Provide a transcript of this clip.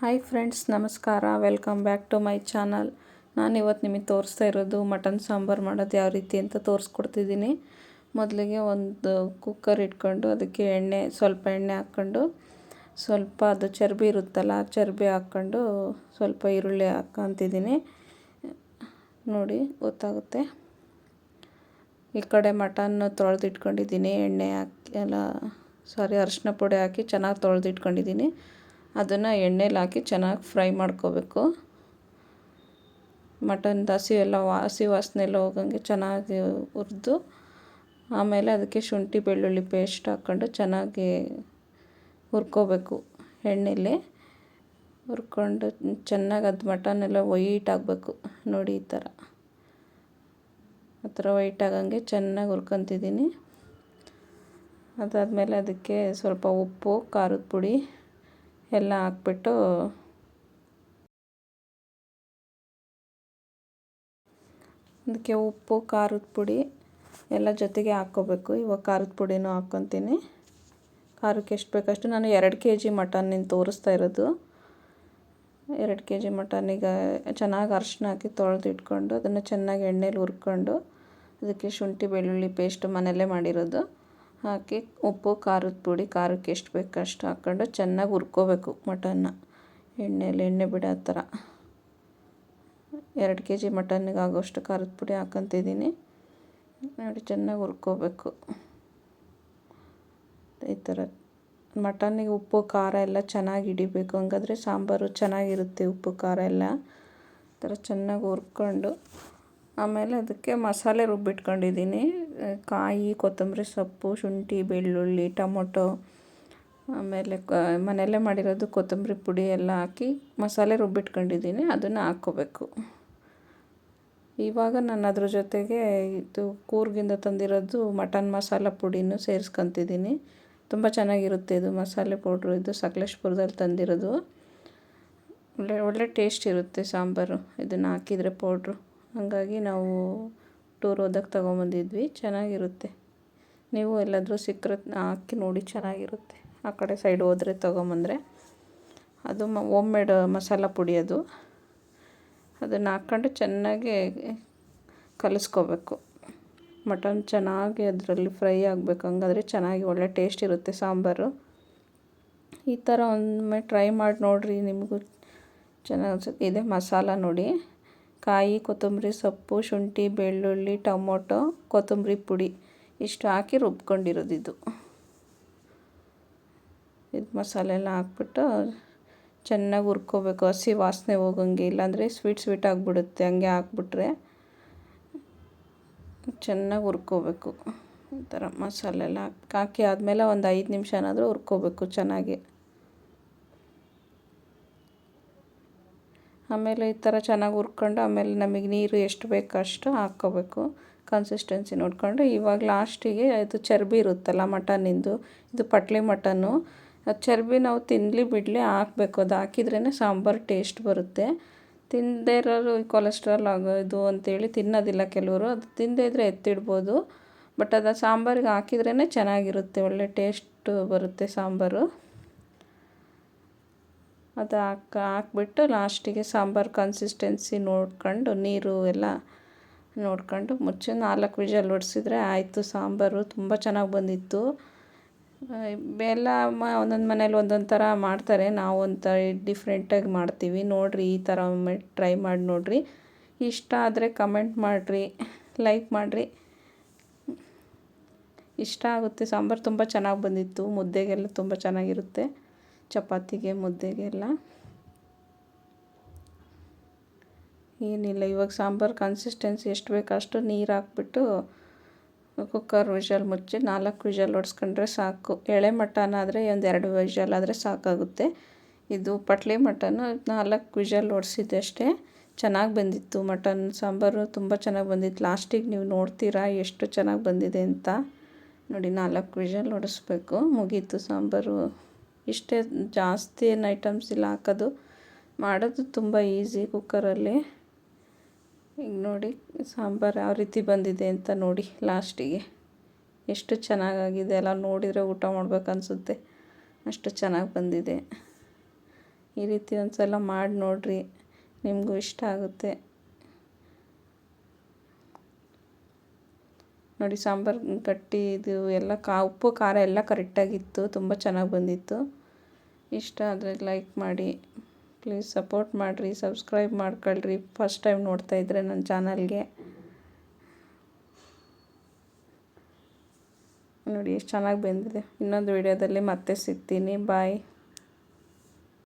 Hi friends ನಮಸ್ಕಾರ. Welcome back to my channel ನಾನು ಇವತ್ತು ನಿಮಗೆ ತೋರಿಸ್ತಾ ಇರೋದು ಮಟನ್ ಸಾಂಬಾರು ಮಾಡೋದು ಯಾವ ರೀತಿ ಅಂತ ತೋರಿಸ್ಕೊಡ್ತಿದ್ದೀನಿ. ಮೊದಲಿಗೆ ಒಂದು ಕುಕ್ಕರ್ ಇಟ್ಕೊಂಡು ಅದಕ್ಕೆ ಎಣ್ಣೆ, ಸ್ವಲ್ಪ ಎಣ್ಣೆ ಹಾಕ್ಕೊಂಡು, ಸ್ವಲ್ಪ ಅದು ಚರ್ಬಿ ಇರುತ್ತಲ್ಲ ಆ ಚರ್ಬಿ ಹಾಕ್ಕೊಂಡು ಸ್ವಲ್ಪ ಈರುಳ್ಳಿ ಹಾಕ್ಕೊತಿದ್ದೀನಿ. ನೋಡಿ, ಗೊತ್ತಾಗುತ್ತೆ. ಈ ಕಡೆ ಮಟನ್ ತೊಳೆದಿಟ್ಕೊಂಡಿದ್ದೀನಿ, ಎಣ್ಣೆ ಹಾಕಿ ಎಲ್ಲ ಸಾರಿ ಅರಿಶಿನ ಪುಡಿ ಹಾಕಿ ಚೆನ್ನಾಗಿ ತೊಳೆದಿಟ್ಕೊಂಡಿದ್ದೀನಿ. ಅದನ್ನು ಎಣ್ಣೆಲಿ ಹಾಕಿ ಚೆನ್ನಾಗಿ ಫ್ರೈ ಮಾಡ್ಕೋಬೇಕು. ಮಟನ್ ದಾಸಿ ಎಲ್ಲ ಹಸಿ ವಾಸನೆ ಎಲ್ಲ ಹೋಗಂಗೆ ಚೆನ್ನಾಗಿ ಹುರಿದು, ಆಮೇಲೆ ಅದಕ್ಕೆ ಶುಂಠಿ ಬೆಳ್ಳುಳ್ಳಿ ಪೇಸ್ಟ್ ಹಾಕ್ಕೊಂಡು ಚೆನ್ನಾಗಿ ಹುರ್ಕೋಬೇಕು ಎಣ್ಣೆಲಿ. ಹುರ್ಕೊಂಡು ಚೆನ್ನಾಗಿ ಅದು ಮಟನ್ ಎಲ್ಲ ವೈಟ್ ಆಗಬೇಕು ನೋಡಿ ಈ ಥರ. ಆ ಥರ ವೈಟ್ ಆಗಂಗೆ ಚೆನ್ನಾಗಿ ಹುರ್ಕೊತಿದ್ದೀನಿ. ಅದಾದಮೇಲೆ ಅದಕ್ಕೆ ಸ್ವಲ್ಪ ಉಪ್ಪು, ಖಾರದ ಪುಡಿ ಎಲ್ಲ ಹಾಕ್ಬಿಟ್ಟು ಅದಕ್ಕೆ ಉಪ್ಪು, ಖಾರದ ಪುಡಿ ಎಲ್ಲ ಜೊತೆಗೆ ಹಾಕ್ಕೋಬೇಕು. ಇವಾಗ ಖಾರದ ಪುಡಿನೂ ಹಾಕ್ಕೊತೀನಿ. ಖಾರಕ್ಕೆ ಎಷ್ಟು ಬೇಕಷ್ಟು ನಾನು ಎರಡು ಕೆ ಜಿ ಮಟನ್ ತೋರಿಸ್ತಾ ಇರೋದು. ಎರಡು ಕೆ ಜಿ ಮಟನಿಗೆ ಚೆನ್ನಾಗಿ ಅರ್ಶಿನ ಹಾಕಿ ತೊಳೆದು ಇಟ್ಕೊಂಡು ಅದನ್ನು ಚೆನ್ನಾಗಿ ಎಣ್ಣೆಲಿ ಹುರ್ಕೊಂಡು ಅದಕ್ಕೆ ಶುಂಠಿ, ಬೆಳ್ಳುಳ್ಳಿ ಪೇಸ್ಟ್ ಮನೆಯಲ್ಲೇ ಮಾಡಿರೋದು. ಹಾಕಿ ಉಪ್ಪು, ಖಾರದ ಪುಡಿ, ಖಾರಕ್ಕೆ ಎಷ್ಟು ಬೇಕು ಅಷ್ಟು ಹಾಕ್ಕೊಂಡು ಚೆನ್ನಾಗಿ ಹುರ್ಕೋಬೇಕು ಮಟನ್ನ. ಎಣ್ಣೆಯಲ್ಲಿ ಎಣ್ಣೆ ಬಿಡೋ ಥರ. ಎರಡು ಕೆ ಜಿ ಮಟನ್ನಿಗೆ ಆಗೋಷ್ಟು ಖಾರದ ಪುಡಿ ಹಾಕೊತಿದ್ದೀನಿ. ನೋಡಿ, ಚೆನ್ನಾಗಿ ಹುರ್ಕೋಬೇಕು. ಈ ಥರ ಮಟನ್ನಿಗೆ ಉಪ್ಪು, ಖಾರ ಎಲ್ಲ ಚೆನ್ನಾಗಿ ಹಿಡಿಬೇಕು. ಹಂಗಾದ್ರೆ ಸಾಂಬಾರು ಚೆನ್ನಾಗಿರುತ್ತೆ ಉಪ್ಪು, ಖಾರ ಎಲ್ಲ. ಈ ಥರ ಚೆನ್ನಾಗಿ ಹುರ್ಕೊಂಡು ಆಮೇಲೆ ಅದಕ್ಕೆ ಮಸಾಲೆ ರುಬ್ಬಿಟ್ಕೊಂಡಿದ್ದೀನಿ ಕಾಯಿ, ಕೊತ್ತಂಬರಿ ಸೊಪ್ಪು, ಶುಂಠಿ, ಬೆಳ್ಳುಳ್ಳಿ, ಟೊಮೊಟೊ, ಆಮೇಲೆ ಮನೆಯಲ್ಲೇ ಮಾಡಿರೋದು ಕೊತ್ತಂಬರಿ ಪುಡಿ ಎಲ್ಲ ಹಾಕಿ ಮಸಾಲೆ ರುಬ್ಬಿಟ್ಕೊಂಡಿದ್ದೀನಿ ಅದನ್ನು ಹಾಕ್ಕೋಬೇಕು. ಇವಾಗ ನಾನು ಅದ್ರ ಜೊತೆಗೆ ಇದು ಕೂರ್ಗಿಂದ ತಂದಿರೋದು ಮಟನ್ ಮಸಾಲ ಪುಡಿನೂ ಸೇರಿಸ್ಕೊತಿದ್ದೀನಿ. ತುಂಬ ಚೆನ್ನಾಗಿರುತ್ತೆ ಇದು ಮಸಾಲೆ ಪೌಡ್ರು. ಇದು ಸಕಲೇಶ್ಪುರದಲ್ಲಿ ತಂದಿರೋದು. ಒಳ್ಳೆ ಒಳ್ಳೆ ಟೇಸ್ಟ್ ಇರುತ್ತೆ ಸಾಂಬಾರು. ಇದನ್ನು ಹಾಕಿದರೆ ಪೌಡ್ರು. ಹಾಗಾಗಿ ನಾವು ಟೂರ್ ಹೋದಾಗ ತೊಗೊಂಬಂದಿದ್ವಿ, ಚೆನ್ನಾಗಿರುತ್ತೆ. ನೀವು ಎಲ್ಲಾದರೂ ಸಿಕ್ಕರೆ ಹಾಕಿ ನೋಡಿ ಚೆನ್ನಾಗಿರುತ್ತೆ. ಆ ಕಡೆ ಸೈಡ್ ಹೋದರೆ ತೊಗೊಂಬಂದರೆ. ಅದು ಮ ಓಮ್ ಮೇಡ್ ಮಸಾಲ ಪುಡಿ ಅದು. ಅದನ್ನು ಹಾಕ್ಕೊಂಡು ಚೆನ್ನಾಗಿ ಕಲಿಸ್ಕೋಬೇಕು. ಮಟನ್ ಚೆನ್ನಾಗಿ ಅದರಲ್ಲಿ ಫ್ರೈ ಆಗಬೇಕು, ಹಂಗಾದ್ರೆ ಚೆನ್ನಾಗಿ ಒಳ್ಳೆ ಟೇಸ್ಟ್ ಇರುತ್ತೆ ಸಾಂಬಾರು. ಈ ಥರ ಒಮ್ಮೆ ಟ್ರೈ ಮಾಡಿ ನೋಡಿರಿ, ನಿಮಗೂ ಚೆನ್ನಾಗಿ ಅನ್ಸುತ್ತೆ. ಇದೆ ಮಸಾಲ ನೋಡಿ. ಕಾಯಿ, ಕೊತ್ತಂಬರಿ ಸೊಪ್ಪು, ಶುಂಠಿ, ಬೆಳ್ಳುಳ್ಳಿ, ಟೊಮೊಟೊ, ಕೊತ್ತಂಬರಿ ಪುಡಿ. ಇಷ್ಟು ಹಾಕಿ ರುಬ್ಕೊಂಡಿರೋದು ಇದು ಇದು ಮಸಾಲೆ ಎಲ್ಲ ಹಾಕ್ಬಿಟ್ಟು ಚೆನ್ನಾಗಿ ಹುರ್ಕೋಬೇಕು. ಹಸಿ ವಾಸನೆ ಹೋಗಂಗೆ ಇಲ್ಲಾಂದರೆ ಸ್ವೀಟ್ ಸ್ವೀಟ್ ಆಗಿಬಿಡುತ್ತೆ. ಹಂಗೆ ಹಾಕ್ಬಿಟ್ರೆ ಚೆನ್ನಾಗಿ ಹುರ್ಕೋಬೇಕು. ಈ ಥರ ಮಸಾಲೆ ಎಲ್ಲ ಹಾಕಿ ಆದಮೇಲೆ ಒಂದು ಐದು ನಿಮಿಷನಾದರೂ ಹುರ್ಕೋಬೇಕು ಚೆನ್ನಾಗಿ. ಆಮೇಲೆ ಈ ಥರ ಚೆನ್ನಾಗಿ ಹುರ್ಕೊಂಡು ಆಮೇಲೆ ನಮಗೆ ನೀರು ಎಷ್ಟು ಬೇಕು ಅಷ್ಟು ಹಾಕ್ಕೋಬೇಕು. ಕನ್ಸಿಸ್ಟೆನ್ಸಿ ನೋಡಿಕೊಂಡು ಇವಾಗ ಲಾಸ್ಟಿಗೆ ಇದು ಚರ್ಬಿ ಇರುತ್ತಲ್ಲ ಮಟನಿಂದು ಇದು ಪಟ್ಲಿ ಮಟನ್ನು ಚರ್ಬಿ ನಾವು ತಿನ್ನಲಿ ಬಿಡಲಿ ಹಾಕಬೇಕು. ಅದು ಹಾಕಿದ್ರೇ ಸಾಂಬಾರು ಟೇಸ್ಟ್ ಬರುತ್ತೆ. ತಿಂದೇ ಇರೋರು ಕೊಲೆಸ್ಟ್ರಾಲ್ ಆಗೋದು ಅಂತೇಳಿ ತಿನ್ನೋದಿಲ್ಲ ಕೆಲವರು. ಅದು ತಿನ್ನದೇ ಇದ್ದರೆ ಎತ್ತಿಡ್ಬೋದು. ಬಟ್ ಅದು ಸಾಂಬಾರಿಗೆ ಹಾಕಿದ್ರೇ ಚೆನ್ನಾಗಿರುತ್ತೆ. ಒಳ್ಳೆ ಟೇಸ್ಟ್ ಬರುತ್ತೆ ಸಾಂಬಾರು. ಅದು ಹಾಕ, ಹಾಕ್ಬಿಟ್ಟು ಲಾಸ್ಟಿಗೆ ಸಾಂಬಾರು ಕನ್ಸಿಸ್ಟೆನ್ಸಿ ನೋಡ್ಕೊಂಡು ನೀರು ಎಲ್ಲ ನೋಡ್ಕೊಂಡು ಮುಚ್ಚಿ ನಾಲ್ಕು ವಿಷಲ್ ಹೊಡ್ಸಿದ್ರೆ ಆಯಿತು. ಸಾಂಬಾರು ತುಂಬ ಚೆನ್ನಾಗಿ ಬಂದಿತ್ತು. ಎಲ್ಲ ಮ, ಒಂದೊಂದು ಮನೇಲಿ ಒಂದೊಂದು ಥರ ಮಾಡ್ತಾರೆ. ನಾವು ಒಂಥರ ಡಿಫ್ರೆಂಟಾಗಿ ಮಾಡ್ತೀವಿ. ನೋಡಿರಿ ಈ ಥರ ಒಮ್ಮೆ ಟ್ರೈ ಮಾಡಿ ನೋಡಿರಿ. ಇಷ್ಟ ಆದರೆ ಕಮೆಂಟ್ ಮಾಡಿರಿ ಲೈಕ್ ಮಾಡಿರಿ. ಇಷ್ಟ ಆಗುತ್ತೆ. ಸಾಂಬಾರು ತುಂಬ ಚೆನ್ನಾಗಿ ಬಂದಿತ್ತು. ಮುದ್ದೆಗೆಲ್ಲ ತುಂಬ ಚೆನ್ನಾಗಿರುತ್ತೆ. ಚಪಾತಿಗೆ ಮುದ್ದೆಗೆಲ್ಲ ಏನಿಲ್ಲ, ಇವಾಗ ಸಾಂಬಾರು ಕನ್ಸಿಸ್ಟೆನ್ಸಿ ಎಷ್ಟು ಬೇಕು ಅಷ್ಟು ನೀರು ಹಾಕ್ಬಿಟ್ಟು ಕುಕ್ಕರ್ ವಿಷಲ್ ಮುಚ್ಚಿ ನಾಲ್ಕು ವಿಷಲ್ ಹೊಡ್ಸ್ಕೊಂಡ್ರೆ ಸಾಕು. ಎಳೆ ಮಟನ್ ಆದರೆ ಒಂದು ಎರಡು ವಿಷಲ್ ಆದರೆ ಸಾಕಾಗುತ್ತೆ. ಇದು ಪಟ್ಲೆ ಮಟನ್ನು ನಾಲ್ಕು ವಿಷಲ್ ಹೊಡ್ಸಿದ್ದೆ ಅಷ್ಟೇ. ಚೆನ್ನಾಗಿ ಬಂದಿತ್ತು ಮಟನ್. ಸಾಂಬಾರು ತುಂಬ ಚೆನ್ನಾಗಿ ಬಂದಿತ್ತು. ಲಾಸ್ಟಿಗೆ ನೀವು ನೋಡ್ತೀರಾ ಎಷ್ಟು ಚೆನ್ನಾಗಿ ಬಂದಿದೆ ಅಂತ. ನೋಡಿ, ನಾಲ್ಕು ವಿಷಲ್ ಹೊಡಿಸ್ಬೇಕು ಮುಗೀತು ಸಾಂಬಾರು. ಇಷ್ಟೇ ಜಾಸ್ತಿ ಏನು ಐಟಮ್ಸ್ ಇಲ್ಲ, ಹಾಕೋದು. ಮಾಡೋದು ತುಂಬ ಈಸಿ ಕುಕ್ಕರಲ್ಲಿ. ಈಗ ನೋಡಿ, ಸಾಂಬಾರು ಯಾವ ರೀತಿ ಬಂದಿದೆ ಅಂತ ನೋಡಿ, ಲಾಸ್ಟಿಗೆ. ಎಷ್ಟು ಚೆನ್ನಾಗಾಗಿದೆ, ಎಲ್ಲ ನೋಡಿದರೆ ಊಟ ಮಾಡ್ಬೇಕು ಅನಿಸುತ್ತೆ. ಅಷ್ಟು ಚೆನ್ನಾಗಿ ಬಂದಿದೆ. ಈ ರೀತಿ ಒಂದು ಸಲ ಮಾಡಿ ನೋಡಿರಿ, ನಿಮಗೂ ಇಷ್ಟ ಆಗುತ್ತೆ. ನೋಡಿ, ಸಾಂಬಾರು ಗಟ್ಟಿ ಇದು ಎಲ್ಲ ಕಾ ಉಪ್ಪು, ಖಾರ ಎಲ್ಲ ಕರೆಕ್ಟಾಗಿತ್ತು ತುಂಬ ಚೆನ್ನಾಗಿ ಬಂದಿತ್ತು. ಇಷ್ಟ ಆದರೆ ಲೈಕ್ ಮಾಡಿ. ಪ್ಲೀಸ್ ಸಪೋರ್ಟ್ ಮಾಡಿರಿ ಸಬ್ಸ್ಕ್ರೈಬ್ ಮಾಡ್ಕೊಳ್ರಿ. ಫಸ್ಟ್ ಟೈಮ್ ನೋಡ್ತಾ ಇದ್ದರೆ ನನ್ನ ಚಾನಲ್ಗೆ ನೋಡಿ, ಎಷ್ಟು ಚೆನ್ನಾಗಿ ಬಂದಿದೆ. ಇನ್ನೊಂದು ವಿಡಿಯೋದಲ್ಲಿ ಮತ್ತೆ ಸಿಗ್ತೀನಿ. ಬಾಯ್